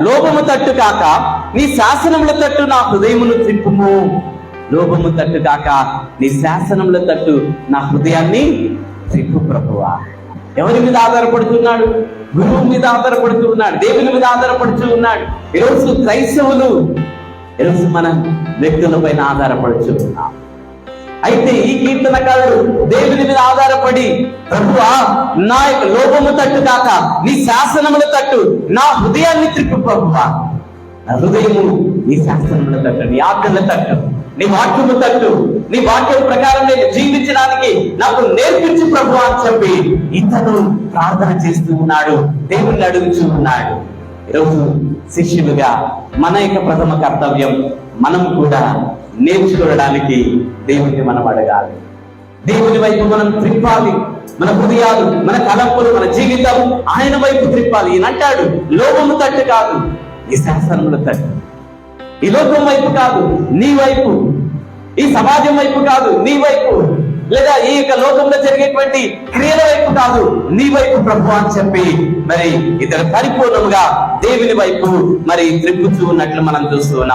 లోభము తట్టు కాక నీ శాసనముల తట్టు నా హృదయమును త్రిప్పుము లోభము తట్టు కాక నీ శాసనముల తట్టు నా హృదయాన్ని త్రిప్పు ప్రభువా. ఎవరి మీద ఆధారపడుతున్నాడు? గురువు మీద ఆధారపడుతూ ఉన్నాడు దేవుని మీద ఆధారపడుతూ ఉన్నాడు ఈరోజు క్రైస్తవులు ఈరోజు మన వ్యక్తుల పైన ఆధారపడుతూ ఉన్నాం అయితే ఈ కీర్తనకారుడు దేవుని మీద ఆధారపడి ప్రభువా నా యొక్క లోపము తట్టు కాక నీ శాసనముల తట్టు నా హృదయాన్ని త్రిప్పు ప్రభువా. నా హృదయము నీ శాసనముల తట్టు నీ ఆజ్ఞల తట్టు నీ వాక్యము తట్టు నీ వాక్యం ప్రకారం నేను జీవించడానికి నాకు నేర్పించు ప్రభు అని చెప్పి ఇతను ప్రార్థన చేస్తూ ఉన్నాడు దేవుణ్ణి అడుగుచూ ఉన్నాడు. ఈరోజు శిష్యులుగా మన యొక్క ప్రథమ కర్తవ్యం మనం కూడా నేర్చుకోవడానికి దేవుడిని మనం అడగాలి. దేవుని వైపు మనం త్రిప్పాలి. మన హృదయాలు మన తలంపులు మన జీవితం ఆయన వైపు త్రిప్పాలి. ఈయన అంటాడు లోకము తట్టు కాదు ఈ శాసనముల తట్టు. ఈ లోకం వైపు కాదు నీ వైపు. ఈ సమాజం వైపు కాదు నీ వైపు. లేదా ఈ యొక్క లోకంలో జరిగేటువంటి క్రియల వైపు కాదు నీ వైపు ప్రభు అని చెప్పి మరి ఇతర పరిపూర్ణముగా దేవుని వైపు మరి త్రిప్పుతూ ఉన్నట్లు మనం చూస్తూ ఉన్నాం.